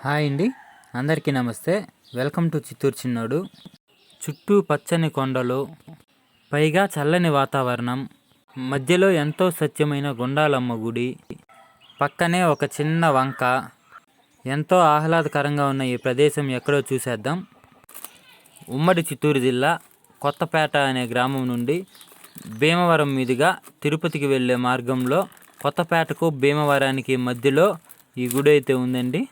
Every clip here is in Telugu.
హాయ్ అండి. అందరికీ నమస్తే. వెల్కమ్ టు చిత్తూరు చిన్నోడు. చుట్టూ పచ్చని కొండలు పైగా చల్లని వాతావరణం మధ్యలో ఎంతో సత్యమైన గుండాలమ్మ గుడి పక్కనే ఒక చిన్న వంక ఎంతో ఆహ్లాదకరంగా ఉన్న ఈ ప్రదేశం ఎక్కడో చూసేద్దాం. ఉమ్మడి చిత్తూరు జిల్లా కొత్తపేట అనే గ్రామం నుండి భీమవరం మీదుగా తిరుపతికి వెళ్ళే మార్గంలో కొత్తపేటకు భీమవరానికి మధ్యలో ఈ గుడి అయితే ఉందండి.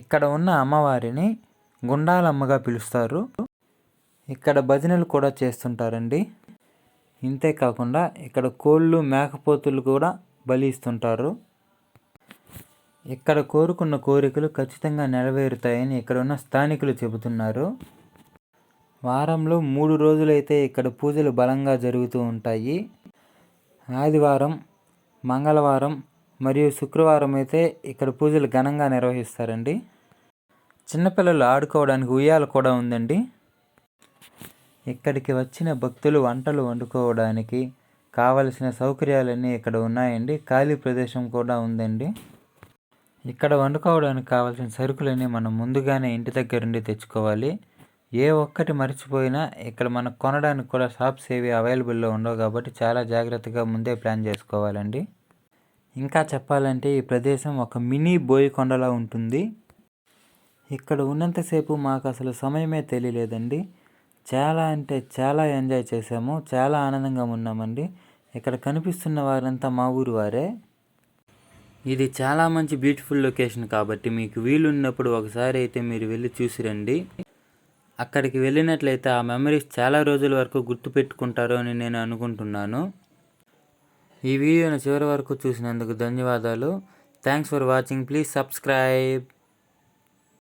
ఇక్కడ ఉన్న అమ్మవారిని గుండాలమ్మగా పిలుస్తారు. ఇక్కడ భజనలు కూడా చేస్తుంటారండి. ఇంతే కాకుండా ఇక్కడ కోళ్ళు మేకపోతులు కూడా బలి ఇస్తుంటారు ఇక్కడ కోరుకున్న కోరికలు ఖచ్చితంగా నెరవేరుతాయని ఇక్కడ ఉన్న స్థానికులు చెబుతున్నారు. వారంలో మూడు రోజులైతే ఇక్కడ పూజలు బలంగా జరుగుతూ ఉంటాయి. ఆదివారం మంగళవారం మరియు శుక్రవారం అయితే ఇక్కడ పూజలు ఘనంగా నిర్వహిస్తారండి. చిన్నపిల్లలు ఆడుకోవడానికి ఉయ్యాల కూడా ఉందండి. ఇక్కడికి వచ్చిన భక్తులు వంటలు వండుకోవడానికి కావలసిన సౌకర్యాలన్నీ ఇక్కడ ఉన్నాయండి. ఖాళీ ప్రదేశం కూడా ఉందండి. ఇక్కడ వండుకోవడానికి కావాల్సిన సరుకులన్నీ మనం ముందుగానే ఇంటి దగ్గర నుండి తెచ్చుకోవాలి. ఏ ఒక్కటి మర్చిపోయినా ఇక్కడ మనకు కొనడానికి కూడా షాప్స్ ఏవి అవైలబుల్లో ఉండవు కాబట్టి చాలా జాగ్రత్తగా ముందే ప్లాన్ చేసుకోవాలండి. ఇంకా చెప్పాలంటే ఈ ప్రదేశం ఒక మినీ బోయకొండలా ఉంటుంది. ఇక్కడ ఉన్నంతసేపు మాకు అసలు సమయమే తెలియలేదండి. చాలా అంటే చాలా ఎంజాయ్ చేసాము చాలా ఆనందంగా ఉన్నామండి. ఇక్కడ కనిపిస్తున్న వారంతా మా ఊరు వారే. ఇది చాలా మంచి బ్యూటిఫుల్ లొకేషన్ కాబట్టి మీకు వీలున్నప్పుడు ఒకసారి అయితే మీరు వెళ్ళి చూసి రండి. అక్కడికి వెళ్ళినట్లయితే ఆ మెమరీస్ చాలా రోజుల వరకు గుర్తుపెట్టుకుంటారు అని నేను అనుకుంటున్నాను. ఈ వీడియోను చివరి వరకు చూసినందుకు ధన్యవాదాలు. Thanks for watching please subscribe